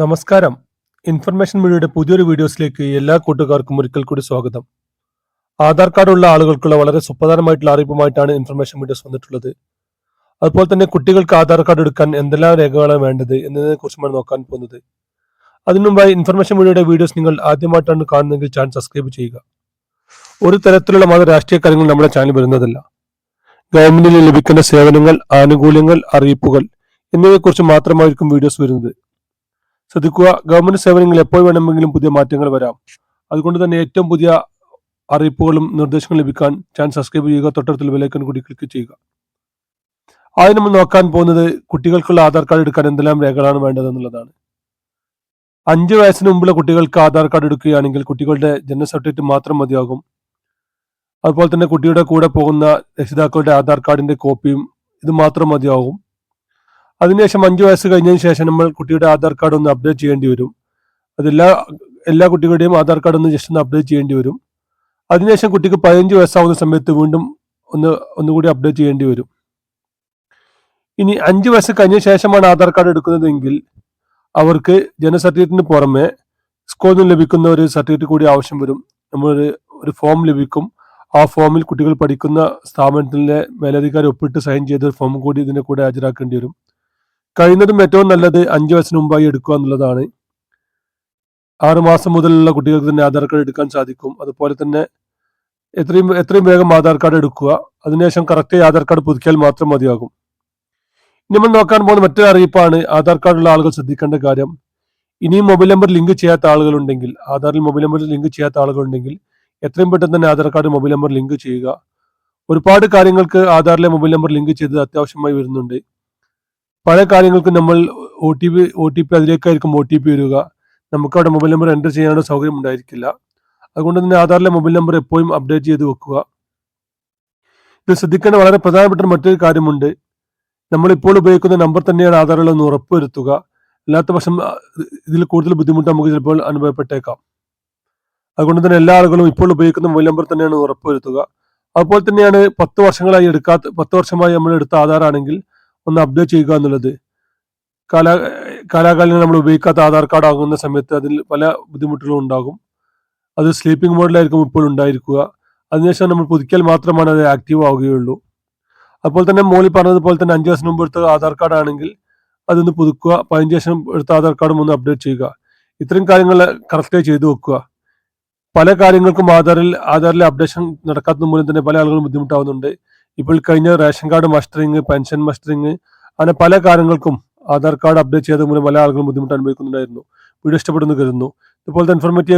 നമസ്കാരം. ഇൻഫർമേഷൻ മീഡിയയുടെ പുതിയൊരു വീഡിയോസിലേക്ക് എല്ലാ കൂട്ടുകാർക്കും ഒരിക്കൽ കൂടി സ്വാഗതം. ആധാർ കാർഡ് ഉള്ള ആളുകൾക്കുള്ള വളരെ സുപ്രധാനമായിട്ടുള്ള അറിയിപ്പുമായിട്ടാണ് ഇൻഫർമേഷൻ മീഡിയസ് വന്നിട്ടുള്ളത്. അതുപോലെ തന്നെ കുട്ടികൾക്ക് ആധാർ കാർഡ് എടുക്കാൻ എന്തെല്ലാം രേഖകളാണ് വേണ്ടത് എന്നതിനെ കുറിച്ചുമാണ് നോക്കാൻ പോകുന്നത്. അതിനു മുമ്പായി ഇൻഫർമേഷൻ മീഡിയയുടെ വീഡിയോസ് നിങ്ങൾ ആദ്യമായിട്ടാണ് കാണുന്നതെങ്കിൽ ചാനൽ സബ്സ്ക്രൈബ് ചെയ്യുക. ഒരു തരത്തിലുള്ള മത രാഷ്ട്രീയ കാര്യങ്ങൾ നമ്മുടെ ചാനൽ വരുന്നതല്ല. ഗവൺമെന്റിന് ലഭിക്കുന്ന സേവനങ്ങൾ ആനുകൂല്യങ്ങൾ അറിയിപ്പുകൾ എന്നിവയെക്കുറിച്ച് മാത്രമായിരിക്കും വീഡിയോസ് വരുന്നത്. ശ്രദ്ധിക്കുക. ഗവൺമെന്റ് സേവനങ്ങൾ എപ്പോൾ വേണമെങ്കിലും പുതിയ മാറ്റങ്ങൾ വരാം. അതുകൊണ്ട് തന്നെ ഏറ്റവും പുതിയ അറിയിപ്പുകളും നിർദ്ദേശങ്ങളും ലഭിക്കാൻ ചാനൽ സബ്സ്ക്രൈബ് ചെയ്യുക തൊട്ടടുത്തുള്ള വിലക്കൻ കൂടി ക്ലിക്ക് ചെയ്യുക. ആദ്യം നമ്മൾ നോക്കാൻ പോകുന്നത് കുട്ടികൾക്കുള്ള ആധാർ കാർഡ് എടുക്കാൻ എന്തെല്ലാം രേഖകളാണ് വേണ്ടത് എന്നുള്ളതാണ്. അഞ്ച് വയസ്സിന് മുമ്പുള്ള കുട്ടികൾക്ക് ആധാർ കാർഡ് എടുക്കുകയാണെങ്കിൽ കുട്ടികളുടെ ജനന സർട്ടിഫിക്കറ്റ് മാത്രം മതിയാകും. അതുപോലെ തന്നെ കുട്ടിയുടെ കൂടെ പോകുന്ന രക്ഷിതാക്കളുടെ ആധാർ കാർഡിന്റെ കോപ്പിയും ഇത് മാത്രം മതിയാകും. അതിനുശേഷം അഞ്ചു വയസ്സ് കഴിഞ്ഞതിന് ശേഷം നമ്മൾ കുട്ടിയുടെ ആധാർ കാർഡ് ഒന്ന് അപ്ഡേറ്റ് ചെയ്യേണ്ടി വരും. അതെല്ലാ എല്ലാ കുട്ടികളുടെയും ആധാർ കാർഡ് ഒന്ന് ജസ്റ്റ് ഒന്ന് അപ്ഡേറ്റ് ചെയ്യേണ്ടി വരും. അതിനുശേഷം കുട്ടിക്ക് പതിനഞ്ച് വയസ്സാവുന്ന സമയത്ത് വീണ്ടും ഒന്ന് ഒന്നുകൂടി അപ്ഡേറ്റ് ചെയ്യേണ്ടി വരും. ഇനി അഞ്ച് വയസ്സ് കഴിഞ്ഞ ശേഷമാണ് ആധാർ കാർഡ് എടുക്കുന്നതെങ്കിൽ അവർക്ക് ജനന സർട്ടിഫിക്കറ്റിന് പുറമെ സ്കൂളിൽ നിന്ന് ലഭിക്കുന്ന ഒരു സർട്ടിഫിക്കറ്റ് കൂടി ആവശ്യം വരും. നമ്മളൊരു ഒരു ഫോം ലഭിക്കും. ആ ഫോമിൽ കുട്ടികൾ പഠിക്കുന്ന സ്ഥാപനത്തിലെ മേലധികാരി ഒപ്പിട്ട് സൈൻ ചെയ്ത ഒരു ഫോം കൂടി ഇതിന്റെ കൂടെ ഹാജരാക്കേണ്ടി വരും. കഴിയുന്നതും ഏറ്റവും നല്ലത് അഞ്ച് വയസ്സിന് മുമ്പായി എടുക്കുക എന്നുള്ളതാണ്. ആറുമാസം മുതലുള്ള കുട്ടികൾക്ക് തന്നെ ആധാർ കാർഡ് എടുക്കാൻ സാധിക്കും. അതുപോലെ തന്നെ എത്രയും എത്രയും വേഗം ആധാർ കാർഡ് എടുക്കുക. അതിനുശേഷം കറക്റ്റ് ആധാർ കാർഡ് പുതുക്കിയാൽ മാത്രം മതിയാകും. ഇനി നമ്മൾ നോക്കാൻ പോകുന്ന മറ്റൊരു അറിയിപ്പാണ് ആധാർ കാർഡുള്ള ആളുകൾ ശ്രദ്ധിക്കേണ്ട കാര്യം. ഇനിയും മൊബൈൽ നമ്പർ ലിങ്ക് ചെയ്യാത്ത ആളുകളുണ്ടെങ്കിൽ ആധാറിൽ മൊബൈൽ നമ്പർ ലിങ്ക് ചെയ്യാത്ത ആളുകളുണ്ടെങ്കിൽ എത്രയും പെട്ടെന്ന് തന്നെ Aadhaar card mobile number link ചെയ്യുക. ഒരുപാട് കാര്യങ്ങൾക്ക് ആധാറിലെ മൊബൈൽ നമ്പർ ലിങ്ക് ചെയ്തത് അത്യാവശ്യമായി വരുന്നുണ്ട്. പല കാര്യങ്ങൾക്കും നമ്മൾ O T P O T P അതിലേക്കായിരിക്കും O T P വരിക. നമുക്ക് അവിടെ മൊബൈൽ നമ്പർ എന്റർ ചെയ്യാനുള്ള സൗകര്യം ഉണ്ടായിരിക്കില്ല. അതുകൊണ്ട് തന്നെ ആധാറിലെ മൊബൈൽ നമ്പർ എപ്പോഴും അപ്ഡേറ്റ് ചെയ്ത് വെക്കുക. ഇത് ശ്രദ്ധിക്കേണ്ട വളരെ പ്രധാനപ്പെട്ട മറ്റൊരു കാര്യമുണ്ട്. നമ്മളിപ്പോൾ ഉപയോഗിക്കുന്ന നമ്പർ തന്നെയാണ് ആധാറിൽ ഒന്ന് ഉറപ്പുവരുത്തുക. അല്ലാത്ത പക്ഷം ഇതിൽ കൂടുതൽ ബുദ്ധിമുട്ട് നമുക്ക് ചിലപ്പോൾ അനുഭവപ്പെട്ടേക്കാം. അതുകൊണ്ട് തന്നെ എല്ലാ ആളുകളും ഇപ്പോൾ ഉപയോഗിക്കുന്ന മൊബൈൽ നമ്പർ തന്നെയാണ് ഉറപ്പുവരുത്തുക. അതുപോലെ തന്നെയാണ് പത്ത് വർഷങ്ങളായി എടുക്കാത്ത പത്ത് വർഷമായി നമ്മൾ എടുത്ത ആധാർ ആണെങ്കിൽ ഒന്ന് അപ്ഡേറ്റ് ചെയ്യുക എന്നുള്ളത്. കാലാ കാലാകാലം നമ്മൾ ഉപയോഗിക്കാത്ത ആധാർ കാർഡ് ആകുന്ന സമയത്ത് അതിൽ പല ബുദ്ധിമുട്ടുകളും ഉണ്ടാകും. അത് സ്ലീപ്പിംഗ് മോഡിലായിരിക്കും ഇപ്പോൾ ഉണ്ടായിരിക്കുക. അതിനുശേഷം നമ്മൾ പുതുക്കിയാൽ മാത്രമാണ് അത് ആക്റ്റീവ് ആവുകയുള്ളൂ. അതുപോലെ തന്നെ മോളിൽ പറഞ്ഞതുപോലെ തന്നെ അഞ്ച് വർഷം മുമ്പ് എടുത്ത ആധാർ കാർഡ് ആണെങ്കിൽ അതൊന്ന് പുതുക്കുക. പതിനഞ്ച് വർഷം എടുത്ത ആധാർ കാർഡും ഒന്ന് അപ്ഡേറ്റ് ചെയ്യുക. ഇത്രയും കാര്യങ്ങൾ കറക്റ്റായി ചെയ്തു വെക്കുക. പല കാര്യങ്ങൾക്കും ആധാറിൽ ആധാറിലെ അപ്ഡേഷൻ നടക്കാത്തത് മൂലം തന്നെ പല ആളുകളും ബുദ്ധിമുട്ടാവുന്നുണ്ട്. ഇപ്പോൾ കഴിഞ്ഞ ration card mustering pension mustering അങ്ങനെ പല കാര്യങ്ങൾക്കും ആധാർ കാർഡ് അപ്ഡേറ്റ് ചെയ്തത് മൂലം പല ആളുകളും ബുദ്ധിമുട്ട് അനുഭവിക്കുന്നുണ്ടായിരുന്നു. വീഡിയോ ഇഷ്ടപ്പെടുന്നു കരുതുന്നു. ഇതുപോലത്തെ ഇൻഫോർമേറ്റീവ്